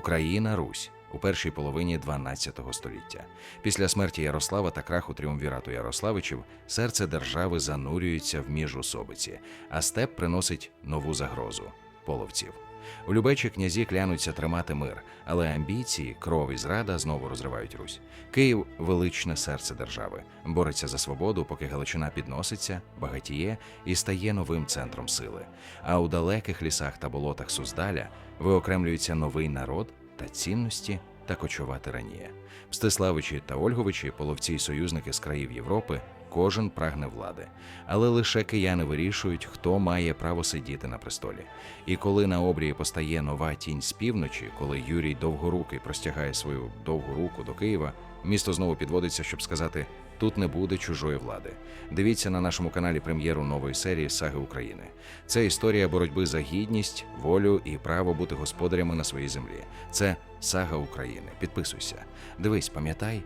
Україна, Русь у першій половині 12 століття. Після смерті Ярослава та краху тріумвірату Ярославичів серце держави занурюється в міжусобиці, а степ приносить нову загрозу половців. У Любечі князі клянуться тримати мир, але амбіції, кров і зрада знову розривають Русь. Київ величне серце держави, бореться за свободу, поки Галичина підноситься, багатіє і стає новим центром сили. А у далеких лісах та болотах Суздаля виокремлюється новий народ та цінності та кочова тиранія. Мстиславичі та Ольговичі, половці й союзники з країв Європи, кожен прагне влади. Але лише кияни вирішують, хто має право сидіти на престолі. І коли на обрії постає нова тінь з півночі, коли Юрій Довгорукий простягає свою довгу руку до Києва, місто знову підводиться, щоб сказати: тут не буде чужої влади. Дивіться на нашому каналі прем'єру нової серії Саги України. Це історія боротьби за гідність, волю і право бути господарями на своїй землі. Це сага України. Підписуйся. Дивись, пам'ятай,